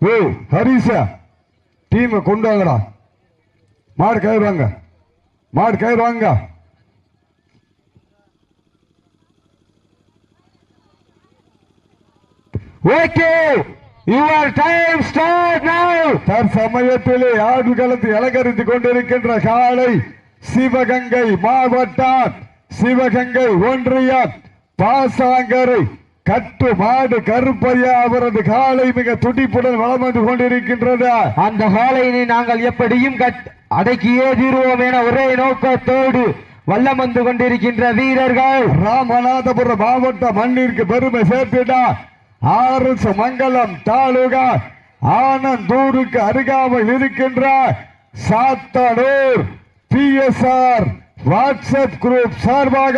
ஏய் ஹரிசா டீமை கொண்டு வாங்கடா. மாடு கயிறு வாங்க. மாடு கயிறு வாங்க. ஓகே யுவர் டைம் ஸ்டார்ட் நவ. தற்சமயத்திலே ஆடு களத்தை அலங்கரித்துக் கொண்டிருக்கின்ற காலை சிவகங்கை மாவட்டம் சிவகங்கை ஒன்றியம் பாசாங்கரை கட்டு மாடு கருப்பையா அவரது காலை மிக துடிப்புடன் வளம் வந்து கொண்டிருக்கின்றது. அந்த காலையினை நாங்கள் எப்படியும் அடக்கியே தீருவோம் என ஒரே நோக்கத்தோடு வல்லம் வந்து கொண்டிருக்கின்ற வீரர்கள். ராமநாதபுரம் மாவட்ட மண்ணிற்கு பெருமை சேர்த்திடா. ஆர்எஸ் மங்கலம் தாலுகா ஆனந்தூருக்கு அருகாமையில் இருக்கின்ற சாத்தனூர் பிஎஸ்ஆர் வாட்ஸ்அப் குரூப் சார்பாக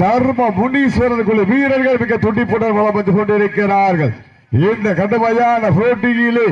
தர்ம முனீஸ்வரர் குழு வீரர்கள் மிக துண்டிப்புடன் வளம் வந்து கொண்டிருக்கிறார்கள். இந்த கடுமையான போட்டியிலே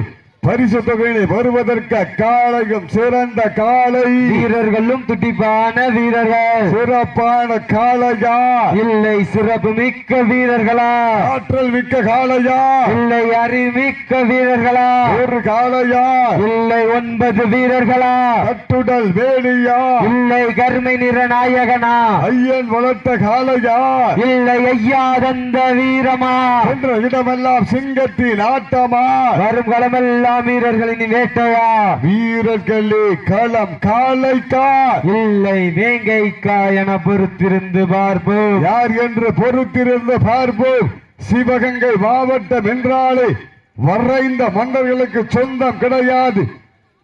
பரிசு தொகையினை வருவதற்கு காலையும் சிறந்த காலை வீரர்களும் துடிப்பான வீரர்கள். சிறப்பான காளையா? இல்லை சிறப்பு மிக்க வீரர்களா? ஆற்றல் மிக்க காளையா? இல்லை அறிமிக்க வீரர்களா? ஒரு காளையா? இல்லை ஒன்பது வீரர்களா? கட்டுடல் வேலியா இல்லை கருமை நிற நாயகனா? ஐயன் வளர்த்த காளையா? இல்லை ஐயா தந்த வீரமா? என்ற இடமெல்லாம் சிங்கத்தின் ஆட்டமா? வரும் களமெல்லாம் வீரர்களின் வேட்டையா? வீரர்களே களம் காளைக்கா இல்லை வேங்கைக்கா என பொறுத்திருந்து பார்ப்போம். யார் என்று பொறுத்திருந்து பார்ப்போம். சிவகங்கை மாவட்டம் என்றாலே வரைந்த மன்னர்களுக்கு சொந்தம் கிடையாது.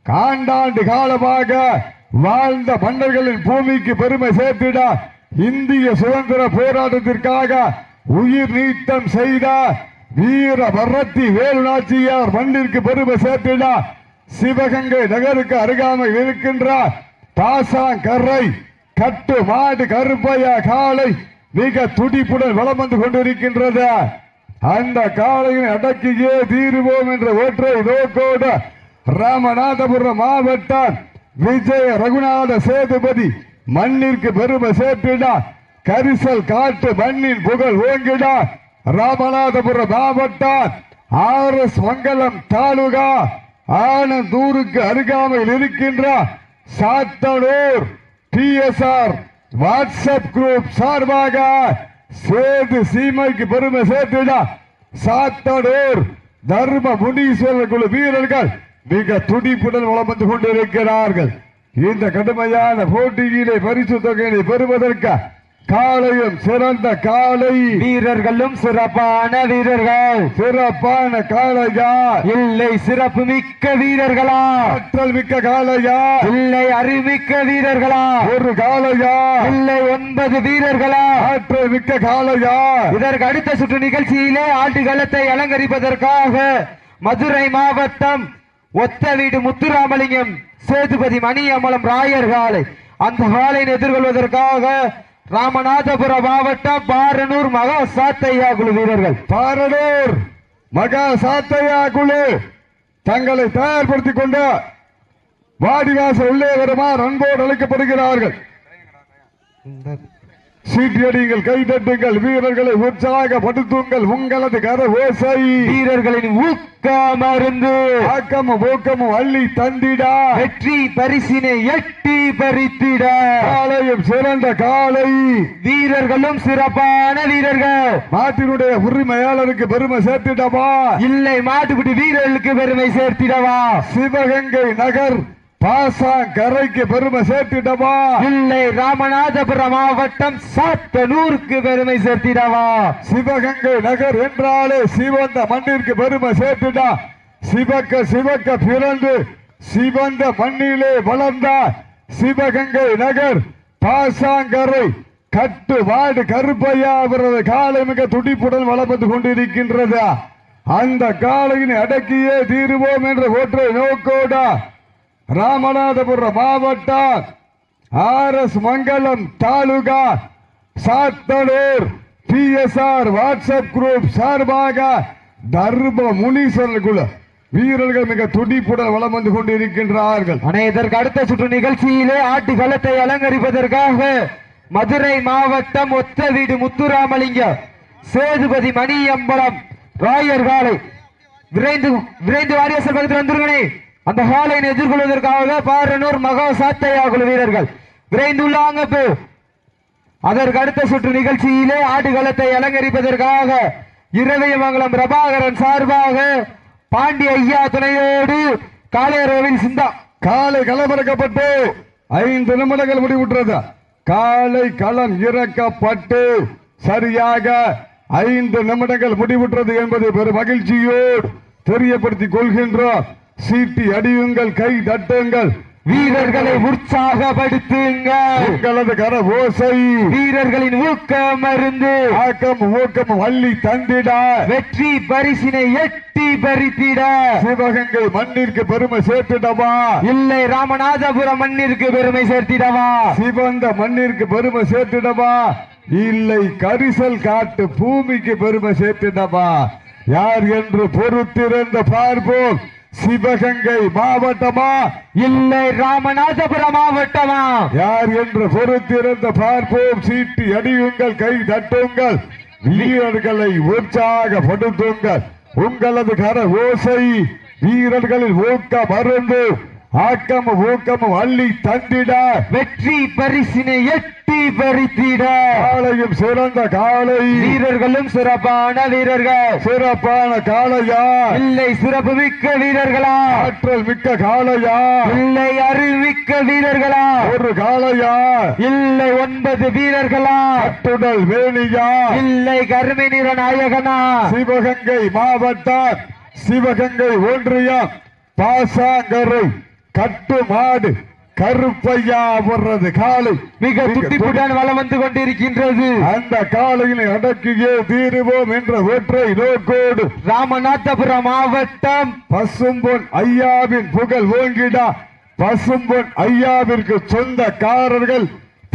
காண்டாண்டு காலமாக வாழ்ந்த மன்னர்களின் பூமிக்கு பெருமை சேர்த்திட. இந்திய சுதந்திர போராட்டத்திற்காக உயிர் நீத்தம் செய்த. வீர வரத்தி வேலுநாச்சியார் மண்ணிற்கு பெருமை சேர்த்திட. சிவகங்கை நகருக்கு அருகாமை இருக்கின்ற பாசாங்கரை கட்டு மாடு கருப்பையா காலை மிக துடிப்புடன் வளம் வந்து கொண்டிருக்கின்றது. அந்த காளையை அடக்கியே தீருவோம் என்ற ஒற்றை நோக்கோடு ராமநாதபுரம் மாவட்டம் விஜய ரகுநாத சேதுபதி மண்ணிற்கு பெருமை சேர்த்திடா. கரிசல் காட்டு மண்ணின் புகழ் ஓங்கிடா. ராமநாதபுரம் மாவட்டம் ஆர் எஸ் மங்கலம் தாலுகா ஆனந்தூருக்கு அருகாமையில் இருக்கின்ற சாத்தனூர் டிஎஸ்ஆர் வாட்ஸ்அப் குரூப் சார்பாக சேது சீமைக்கு பெருமை சேர்த்திட சாத்தனூர் தர்ம முனீஸ்வரர் குழு வீரர்கள் மிக துடிப்புடன் வளம் வந்து கொண்டிருக்கிறார்கள். இந்த கடுமையான போட்டியிலே பரிசு தொகையினை பெறுவதற்கு காலையும் சிறந்த காலை வீரர்களும் சிறப்பான வீரர்கள். சிறப்பான காளையா? இல்லை சிறப்பு மிக்க வீரர்களா? ஆற்றல் மிக்க காளையா? இல்லை அறிமிக்க வீரர்களா? ஒரு காளையா? இல்லை ஒன்பது வீரர்களா? ஆற்றல் மிக்க காளையா? இதற்கு அடுத்த சுற்று நிகழ்ச்சியிலே ஆட்டுகளத்தை அலங்கரிப்பதற்காக மதுரை மாவட்டம் ஒத்த வீடு முத்துராமலிங்கம் சேதுபதி மணியம்பலம் ராயர் காலை. அந்த காலையை எதிர்கொள்வதற்காக ராமநாதபுரம் மாவட்டம் பாரனூர் மகா சாத்தையா குழு வீரர்கள். பாரடூர் மகா சாத்தையா குழு தங்களை தயார்படுத்திக் கொண்டு வாடிவாசல் உள்ளே வருமாறு அன்போடு அழைக்கப்படுகிறார்கள். சீட்டியடிங்கள் கைதட்டுங்கள் வீரர்களை உற்சாகப்படுத்துங்கள் உங்களது கர ஓசை வீரர்களின் ஊக்கம் அருந்து ஆக்கமும் ஊக்கமும் அள்ளி தந்திடா. வெற்றி பரிசினை எட்டி பறித்திட. காலையும் சிறந்த காலை வீரர்களும் சிறப்பான வீரர்கள். நாட்டினுடைய உரிமையாளருக்கு பெருமை சேர்த்திடவா? இல்லை மாட்டுப்பிடி வீரர்களுக்கு பெருமை சேர்த்திடவா? சிவகங்கை நகர் பாசா கரைக்கு பெருமை சேர்த்திடவா? இல்லை ராமநாதபுரம் மாவட்டம் சாத்தனூருக்கு பெருமை சேர்த்திடவா? சிவகங்கை நகர் என்றாலே சிவந்த மண்ணிற்கு பெருமை சேர்த்துடா. சிவக்க சிவக்க பிறந்து சிவந்த மண்ணிலே வளர்ந்த சிவகங்கை நகர் பாசாங்கரை கட்டு வாடு கருப்பையா அவரது காலை மிக துடிப்புடன் வளம் வந்து கொண்டிருக்கின்றது? அந்த காலையினை அடக்கியே தீருவோம் என்ற ஒற்றை நோக்கோடா ராமநாதபுரம் மாவட்டம் R S Mangalam taluka Sathanur. PSR WhatsApp group சார்பாக தர்ம முனீஸ்வரர் குழு வீரர்கள் மிக துடிப்புடன் வளம் வந்து கொண்டிருக்கின்றார்கள். ஆனா இதற்கு அடுத்த சுற்று நிகழ்ச்சியிலே ஆட்டு களத்தை அலங்கரிப்பதற்காக மதுரை மாவட்டம் ஒத்த வீடு முத்துராமலிங்கம் சேதுபதி மணியம்பலம் ராயர் காலை விரைந்து விரைந்து வாரியசர் பக்கத்தில் வந்துருங்கனே அந்த ஹாலை எதிர்கொள்வதற்காக பாரனூர் மகா சாத்தையா குழு வீரர்கள் விரைந்துள்ளாங்க அதற்கு அடுத்த சுற்று நிகழ்ச்சியிலே ஆடுகளத்தை அலங்கரிப்பதற்காக இரவியமங்கலம் பிரபாகரன் சார்பாக பாண்டிய ஐயா துணையோடு காளையரோவில் சிந்தா. காலை களமிறக்கப்பட்டு ஐந்து நிமிடங்கள் முடிவுற்றது. காலை களம் இறக்கப்பட்டு சரியாக ஐந்து நிமிடங்கள் முடிவுற்றது என்பதை பெரும் மகிழ்ச்சியோடு தெரியப்படுத்திக் கொள்கின்றோம். சீட்டி அடியுங்கள் கை தட்டுங்கள். வீரர்களை உற்சாகப்படுத்துங்கள் உங்களது கர ஓசை. வீரர்களின் ஊக்கம் மருந்து ஆக்கம் ஊக்கம் வள்ளி தந்திட. வெற்றி பரிசினை எட்டி பறித்திட. சிவகங்கை மண்ணிற்கு பெருமை சேர்த்திடவா? இல்லை ராமநாதபுரம் மண்ணிற்கு பெருமை சேர்த்திடவா? சிவந்த மண்ணிற்கு பெருமை சேர்த்திடவா? இல்லை கரிசல் காட்டு பூமிக்கு பெருமை சேர்த்திடவா? யார் என்று பொறுத்திருந்த பார்ப்போம். சிவகங்கை மாவட்டமா? இல்லை ராமநாதபுரம் மாவட்டமா? யார் என்று பொறுத்திருந்த பார்ப்போம். சீட்டி அடியுங்கள் கை தட்டுங்கள். வீரர்களை உற்சாகப்படுத்துங்கள். உங்களது கர ஓசை வீரர்களின் ஊக்க மருந்து. ஆக்கம் ஊக்கம் அள்ளி தந்திட. வெற்றி பரிசினை எட்டி பறித்திட காலையும் சிறந்த காலை வீரர்களும் சிறப்பான வீரர்கள். சிறப்பான காளையா. இல்லை சிறப்பு மிக்க வீரர்களா? ஆற்றல் மிக்க காளையா. இல்லை அறிவிக்க வீரர்களா? ஒரு காளையா. இல்லை ஒன்பது வீரர்களா? கட்டுடல் வேணியா இல்லை கருமை நிற நாயகனா? சிவகங்கை மாவட்டம் சிவகங்கை ஒன்றியம் பாசாங்கரை. கட்டுமாடு கருப்பையா வர்றது காலை. மிக துட்டிப்புடன் வலம் வந்து கொண்டிருக்கின்றது. அந்த காலையில் அடக்கியே தீருவோம் என்ற ஒற்றை நோக்கோடு. ராமநாதபுரம் மாவட்டம். பசும்பொன் ஐயாவின் புகழ் ஓங்கிடா. பசும்பொன் ஐயாவிற்கு சொந்தக்காரர்கள்.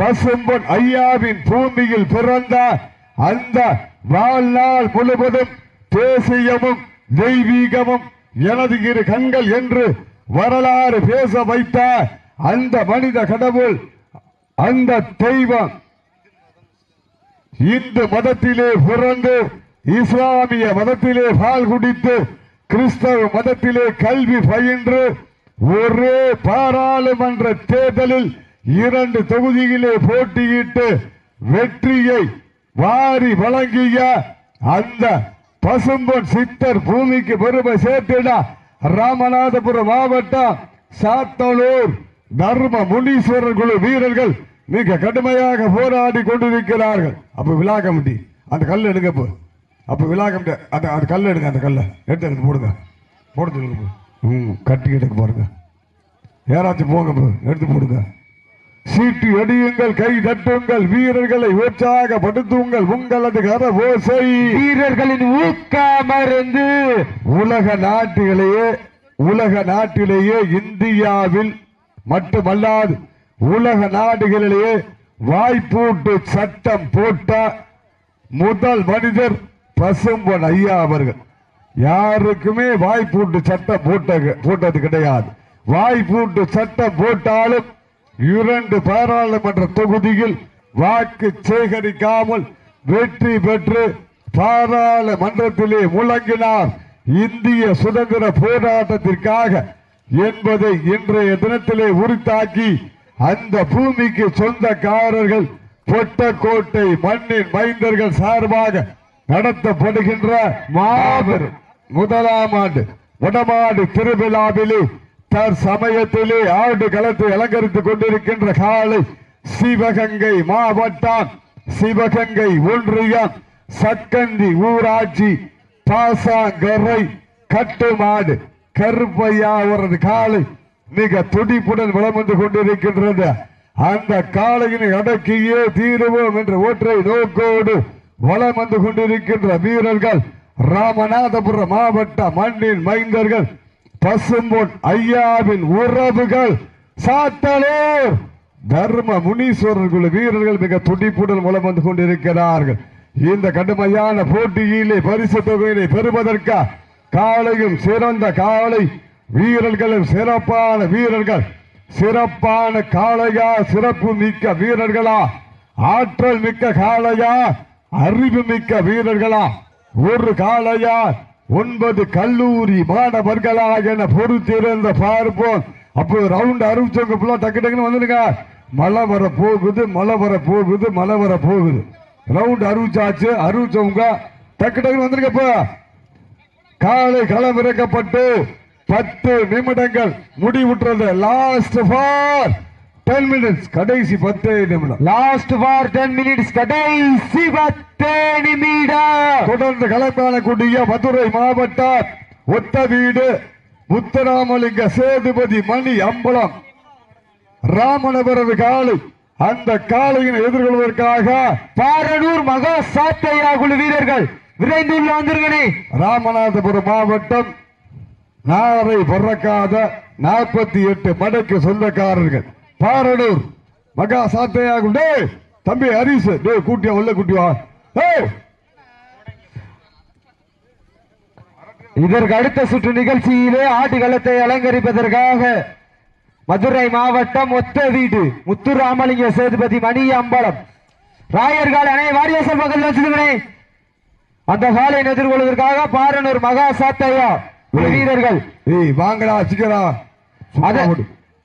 பசும்பொன் ஐயாவின் பூமியில் பிறந்த. அந்த வாழ்நாள் முழுவதும் தேசியமும் தெய்வீகமும் எனது இரு கண்கள் என்று வரலாறு பேச வைத்த அந்த மனித கடவுள் அந்த தெய்வம் இந்து மதத்திலே பிறந்து இஸ்லாமிய மதத்திலே பால் குடித்து கிறிஸ்தவ மதத்திலே கல்வி பயின்று ஒரே பாராளுமன்ற தேர்தலில் இரண்டு தொகுதியிலே போட்டியிட்டு வெற்றியை வாரி வழங்கிய அந்த பசும்பொன் சித்தர் பூமிக்கு பெருமை சேர்த்திட. ராமநாதபுரம் மாவட்டம் சாத்தனூர் தர்ம முனீஸ்வரர் குழு வீரர்கள் மிக கடுமையாக போராடி கொண்டிருக்கிறார்கள். அப்ப விழா கமிட்டி அந்த கல் எடுங்க போ. அப்ப விழா கமிட்டி அந்த அந்த கல் எடுங்க அந்த கல்லை. எடுத்து எடுத்து போடுங்க. போட சொல்லுங்க போ. ம் கட்டி எடுக்க பாருங்க யாராச்சும் போங்க போ. எடுத்து போடுங்க. சீட்டு அடியுங்கள் கை தட்டுங்கள் வீரர்களை உற்சாகப்படுத்துங்கள் உங்களது கர ஓசை வீரர்களின் ஊக்க மருந்து. உலக நாட்டிலேயே உலக நாட்டிலேயே இந்தியாவில் மட்டுமல்லாது உலக நாடுகளிலேயே வாய்ப்பூட்டு சட்டம் போட்ட முதல் மனிதர் பசும்பொன் ஐயா அவர்கள். யாருக்குமே வாய்ப்பூட்டு சட்டம் போட்ட போட்டது கிடையாது. வாய்ப்பூட்டு சட்டம் போட்டாலும் இரண்டு பாராளுமன்ற தொகுதியில் வாக்கு சேகரிக்காமல் வெற்றி பெற்று பாராளுமன்றத்திலே முழங்கினார். இந்திய சுதந்திர போராட்டத்திற்காக என்பதை இன்றைய தினத்திலே உரித்தாக்கி அந்த பூமிக்கு சொந்தக்காரர்கள் பொட்டக்கோட்டை மண்ணின் மைந்தர்கள் சார்பாக நடத்தப்படுகின்ற மாபெரும் முதலாம் ஆண்டு வடமாடு திருவிழாவிலே தற்சமயத்திலே ஆண்டு களத்தை அலங்கரித்துக் கொண்டிருக்கின்ற காலை சிவகங்கை மாவட்டம் சிவகங்கை ஒன்றியம் சக்கந்தி ஊராட்சி பாசாங்கரை கட்டுமாடு கருப்பையா அவரது காலை மிக துடிப்புடன் வளம் வந்து கொண்டிருக்கின்றது. அந்த காளையினை அடக்கியே தீருவோம் என்ற ஒற்றை நோக்கோடு வளம் வந்து கொண்டிருக்கின்ற வீரர்கள் ராமநாதபுரம் மாவட்ட மண்ணின் மைந்தர்கள் பசும்பொன் ஐயாவின் உறவுகள் சாத்தலூர் தர்ம முனீஸ்வரர் குழு வீரர்கள் மிக துடிப்புடன் மூலம் வந்து கொண்டிருக்கிறார்கள். இந்த கடுமையான போட்டியிலே பரிசு தொகையினை பெறுவதற்கா காலையும் சிறந்த காலை வீரர்களும் சிறப்பான வீரர்கள் சிறப்பான காளையா சிறப்பு மிக்க வீரர்களா ஆற்றல் மிக்க காளையா அறிவு மிக்க வீரர்களா ஒரு காளையா ஒன்பது கல்லூரி மாணவர்களாக என பொறுத்திருந்த பார்ப்போம். அப்போ ரவுண்ட் அறிவிச்சவங்க ஃபுல்லாக டக்கு டக்குன்னு வந்துடுங்க. மழை வர போகுது மழை வர போகுது மழை வர போகுது. ரவுண்ட் அறிவிச்சாச்சு அறிவிச்சவங்க டக்கு டக்குன்னு வந்துருங்க இப்போ. காலை களமிறக்கப்பட்டு பத்து நிமிடங்கள் முடிவுற்றது. லாஸ்ட் ஃபார் டென் மினிட்ஸ் கடைசி பத்து நிமிடம். லாஸ்ட் ஃபார் டென் மினிட்ஸ் கடைசி பத்து நிமிடம். தொடர்ந்து களப்பாளக்கூடிய மதுரை மாவட்டம் ஒத்த வீடு முத்தராமலிங்க சேதுபதி மணி அம்பலம். ராமனவரது காலை அந்த காளையினை எதிர்கொள்வதற்காக பாரனூர் மகா சாத்தையா குழு வீரர்கள் விரைந்துள்ள வந்திருக்கனே ராமநாதபுரம் மாவட்டம் நாரை பொறக்காத நாற்பத்தி எட்டு மடக்கு சொந்தக்காரர்கள். பாரனூர் மகா சாத்தையாகும் டே தம்பி ஹரிஸ் டே கூட்டியா உள்ள கூட்டி வா ஏய்! இதற்கு அடுத்த சுற்று நிகழ்ச்சியிலே ஆட்டுக்களத்தை அலங்கரிப்பதற்காக மதுரை மாவட்டம் ஒத்த வீடு முத்துராமலிங்க சேதுபதி மணி அம்பலம். ராயர்கால் அணை வாரியசல் பக்கத்தில் வச்சிருக்கனே அந்த காலை எதிர்கொள்வதற்காக பாரனூர் மகா சாத்தையா. வீரர்கள். வாங்கடா சிக்கடா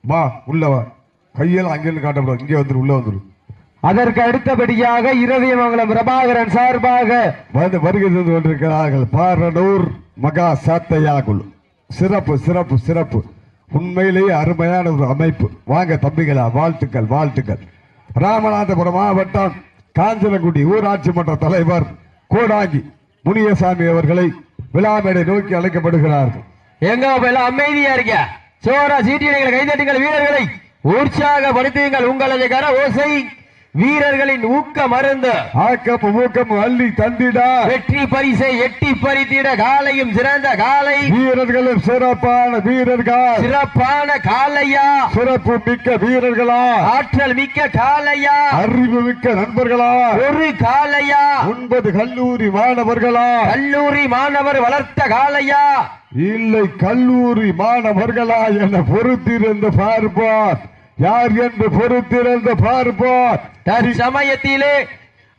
வா. உள்ள வா கையெல்லாம் அங்கிருந்து காட்டக்கூடாது இங்கே வந்துரு உள்ள வந்துரு. அதற்கு அடுத்தபடியாக இரவியமங்கலம் பிரபாகரன் சார்பாக வந்து வருகை தந்து கொண்டிருக்கிறார்கள். பாரனூர் மகா சாத்தையா குழு சிறப்பு சிறப்பு சிறப்பு. உண்மையிலேயே அருமையான ஒரு அமைப்பு. வாங்க தம்பிகளா வாழ்த்துக்கள் வாழ்த்துக்கள். ராமநாதபுரம் மாவட்டம் காஞ்சனகுடி ஊராட்சி மன்ற தலைவர் கோடாங்கி முனியசாமி அவர்களை விழாமேடை நோக்கி அழைக்கப்படுகிறார்கள். எங்க அமைதியா இருக்க சோரா சீட்டியடிகள் கைதட்டுங்கள் வீரர்களை. உற்சாகப்படுத்துங்கள் உங்களது கர ஓசை. வீரர்களின் ஊக்க மருந்து. ஆக்கம் ஊக்கம் அள்ளி தந்திடா. வெற்றி பரிசை எட்டி பறித்திட காலையும் சிறந்த காலை. வீரர்களும் சிறப்பான வீரர்கள். சிறப்பான காலையா. சிறப்பு மிக்க வீரர்களா. ஆற்றல் மிக்க காலையா. அறிவு மிக்க நண்பர்களா. ஒரு காலையா. ஒன்பது கல்லூரி மாணவர்களா. கல்லூரி மாணவர் வளர்த்த காலையா. இல்லை கல்லூரி மாணவர்களா என பொறுத்திருந்து பார்ப்பார் யார் என்று பொறுத்திருந்து பார்ப்பார் தற்சமயத்திலே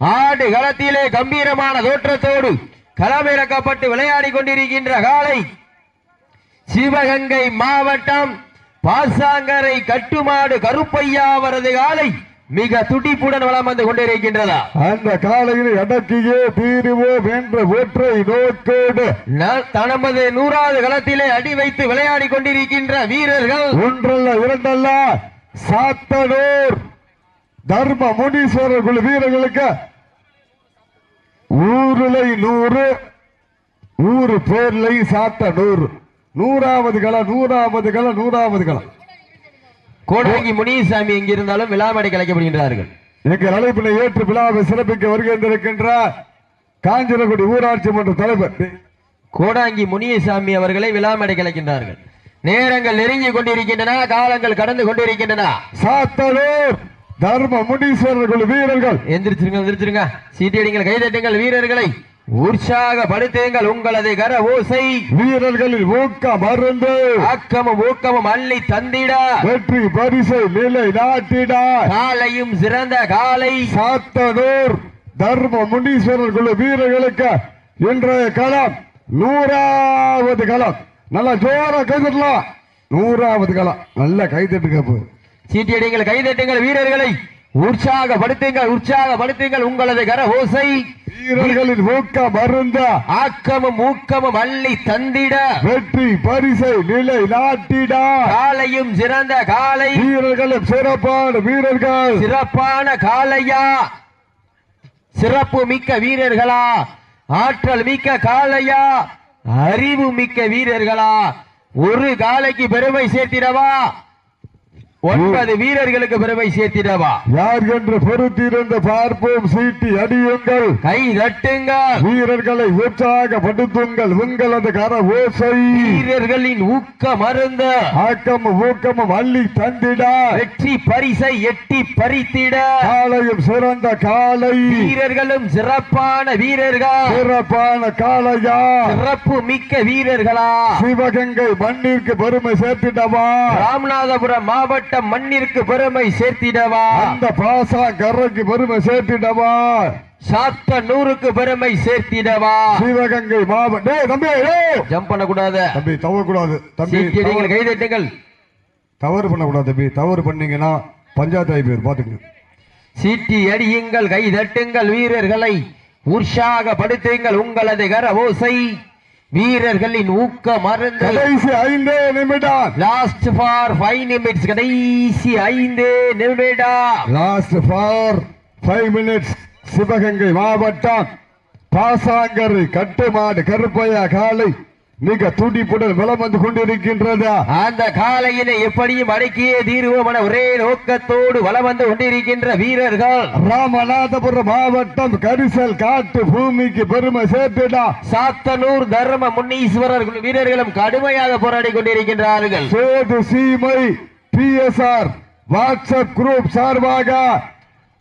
ஆடு களத்திலே கம்பீரமான தோற்றத்தோடு களமிறக்கப்பட்டு விளையாடி கொண்டிருக்கின்ற காலை சிவகங்கை மாவட்டம் பாசாங்கரை கட்டுமாடு கருப்பையா அவரது காலை மிக துடிப்புடன் வளம் வந்து கொண்டிருக்கின்றதா? அந்த காலையில் அடக்கியே தீருவோம் என்ற ஒற்றை நோக்கோடு தனது நூறாவது களத்திலே அடி வைத்து விளையாடி கொண்டிருக்கின்ற வீரர்கள் ஒன்றல்ல இரண்டல்ல சாத்தனூர் தர்ம முனீஸ்வரர் குழு வீரர்களுக்கு ஊருலை நூறு ஊரு பேர்லை சாத்தனூர். நூறாவது களம் நூறாவது களம் நூறாவது களம் கோடாங்கி முனிசாமி எங்கிருந்தாலும் விழாமடை கலைக்கப்படுகின்றார்கள். எங்கள் அழைப்பினை ஏற்று விழாவை சிறப்பிக்க வருகின்றிருக்கின்ற காஞ்சிரகுடி ஊராட்சி மன்ற தலைவர் கோடாங்கி முனியசாமி அவர்களை விழாமடை கலைக்கின்றார்கள். நேரங்கள் நெருங்கி கொண்டிருக்கின்றன காலங்கள் கடந்து கொண்டிருக்கின்றன. சாத்தனூர் தர்ம முனீஸ்வரர் குழு வீரர்கள். எந்திரிச்சிருங்க எந்திரிச்சிருங்க. சீட்டியடிங்கள் கைதட்டுங்கள் வீரர்களை. உற்சாகப்படுத்துங்கள் உங்களது கர ஓசை. வீரர்களில் ஊக்க மருந்து. ஆக்கமும் ஊக்கமும் அள்ளி தந்திட. வெற்றி பரிசை நிலை நாட்டிட. காலையும் சிறந்த காலை. சாத்தனூர் தர்ம முனீஸ்வரர் குழு வீரர்களுக்கு இன்றைய களம் நூறாவது களம். நல்லா ஜோரா கைதட்டலாம். நூறாவது களம். நல்லா கைதட்டுங்க இப்போ. சீட்டியடிங்கள் கைதட்டுங்கள் வீரர்களை. உற்சாகப்படுத்துங்கள் உற்சாகப்படுத்துங்கள் உங்களது கர ஓசை வீரர்களின் ஊக்க மருந்த ஆக்கமும் ஊக்கமும் அள்ளி தந்திட. வெற்றி பரிசை நிலை நாட்டிட காலையும் சிறந்த காலை. வீரர்களும் சிறப்பான வீரர்கள். சிறப்பான காளையா சிறப்பு மிக்க வீரர்களா. ஆற்றல் மிக்க காளையா அறிவு மிக்க வீரர்களா. ஒரு காலைக்கு பெருமை சேர்த்திடவா. ஒன்பது வீரர்களுக்கு பெருமை சேர்த்திடவா? யார் என்று பொறுத்திருந்து பார்ப்போம் சீட்டி அடியுங்கள். கை தட்டுங்கள். வீரர்களை உற்சாகப்படுத்துங்கள் உங்களது கர ஓசை. வீரர்களின் ஊக்க மருந்த ஆக்கமும் ஊக்கமும் அள்ளி தந்திட. வெற்றி பரிசை எட்டி பறித்திட. காலையும் சிறந்த காலை. வீரர்களும் சிறப்பான வீரர்கள். சிறப்பான காளையா. சிறப்பு மிக்க வீரர்களா. சிவகங்கை மண்ணிற்கு பெருமை சேர்த்திடவா. ராமநாதபுரம் மாவட்டம் மண்ணிற்கு பெருமை சேர்த்திடவா? அந்த பாசா கரைக்கு பெருமை சேர்த்திடவா? சாத்த நூறுக்கு பெருமை சேர்த்திடவா? சிவகங்கை மாவட்டம் தம்பி ஜம்ப் பண்ணக்கூடாது. தம்பி தவறக்கூடாது. தம்பி நீங்கள் கைதட்டுங்கள். தவறு பண்ணக்கூடாது தம்பி. தவறு பண்ணீங்கன்னா பஞ்சாயத்து ஆகி போயிரு பாத்துங்க சீட்டி அடியுங்கள் கை தட்டுங்கள் வீரர்களை. உற்சாகப்படுத்துங்கள் உங்களது கர ஓசை. வீரர்களின் ஊக்க மருந்து. கடைசி ஐந்தே நிமிடம். லாஸ்ட் ஃபார் ஃபைவ் நிமிட்ஸ் கடைசி ஐந்து நிமிடம். Last for five minutes Sivaganga மாவட்டம் பாசாங்கரை கட்டுமாடு கருப்பையா காலை மிக துடிப்புடன் வலம் வந்து கொண்டிருக்கின்றது. அந்த காலையினை எப்படியும் அடக்கியே தீர்வோம் என ஒரே நோக்கத்தோடு வலம் வந்து கொண்டிருக்கின்ற வீரர்கள். ராமநாதபுரம் மாவட்டம் கரிசல் காட்டு பூமிக்கு பெருமை சேர்த்துடா. சாத்தனூர் தர்ம முன்னீஸ்வரர் வீரர்களும் கடுமையாக போராடி கொண்டிருக்கின்றார்கள். சேது சீமை பிஎஸ்ஆர் வாட்ஸ்அப் குரூப் சார்பாக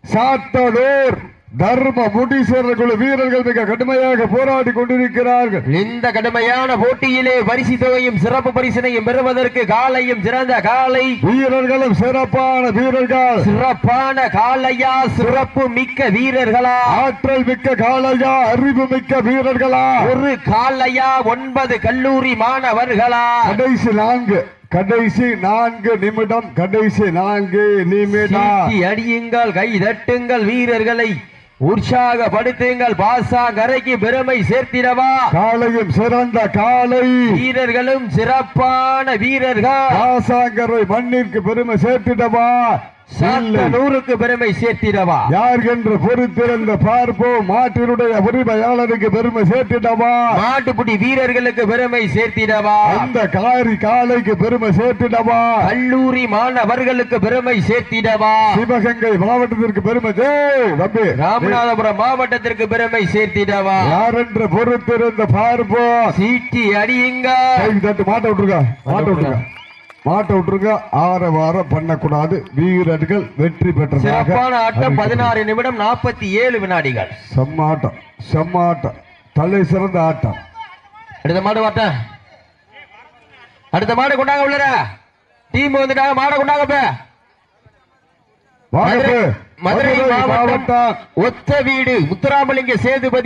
சாத்தனூர் தர்ம முடீஸ்வரர் குழு வீரர்கள் மிக கடுமையாக போராடி கொண்டிருக்கிறார்கள். இந்த கடுமையான போட்டியிலே பரிசு தொகையும் சிறப்பு பரிசினையும் பெறுவதற்கு காலையும் சிறந்த காலை. வீரர்களும் சிறப்பான வீரர்கள். சிறப்பான காலையா சிறப்பு மிக்க வீரர்களா? ஆற்றல் மிக்க காளையா அறிவு மிக்க வீரர்களா? ஒரு காலையா ஒன்பது கல்லூரி மாணவர்களா? கடைசி நான்கு கடைசி நான்கு நிமிடம் கடைசி நான்கு நிமிடம். அடியுங்கள் கை தட்டுங்கள் வீரர்களை. உற்சாகப்படுத்துங்கள் பாசா கரைக்கு பெருமை சேர்த்திடவா? காளையும் சிறந்த காளை. வீரர்களும் சிறப்பான வீரர்கள். ஆசாங்கரை மண்ணிற்கு பெருமை சேர்த்திடவா. நூறுக்கு பெருமை சேர்த்திடவா? யார் என்று பொறுத்திருந்த பார்ப்போம் மாட்டினுடைய உரிமையாளருக்கு பெருமை சேர்த்திடவா? மாட்டுப்புடி வீரர்களுக்கு பெருமை சேர்த்திடவா? அந்த காரி காளைக்கு பெருமை சேர்த்திடவா? கல்லூரி மாணவர்களுக்கு பெருமை சேர்த்திடவா? சிவகங்கை மாவட்டத்திற்கு பெருமை தம்பி. ராமநாதபுரம் மாவட்டத்திற்கு பெருமை சேர்த்திடவா? யார் என்று பொறுத்திருந்த பார்ப்போம் சீட்டி அடியுங்க. மாட்ட விட்டுருங்க மாட்ட விட்டுருங்க. மாட்ட விட்டுருங்க. ஆற வாரம் பண்ணக்கூடாது. வீரர்கள் வெற்றி பெற்றதாக சிறப்பான ஆட்டம். பதினாறு நிமிடம் நாற்பத்தி ஏழு வினாடிகள். செம்ம ஆட்டம் செம்ம ஆட்டம் தலை சிறந்த ஆட்டம். அடுத்த மாடு வாட்ட அடுத்த மாடு கொண்டாங்க உள்ளர. டீம் வந்துட்டாங்க. மாடை கொண்டாங்க மதுரை மாவட்டம். ஒத்த வீடு முத்துராமலிங்க சேதுபதி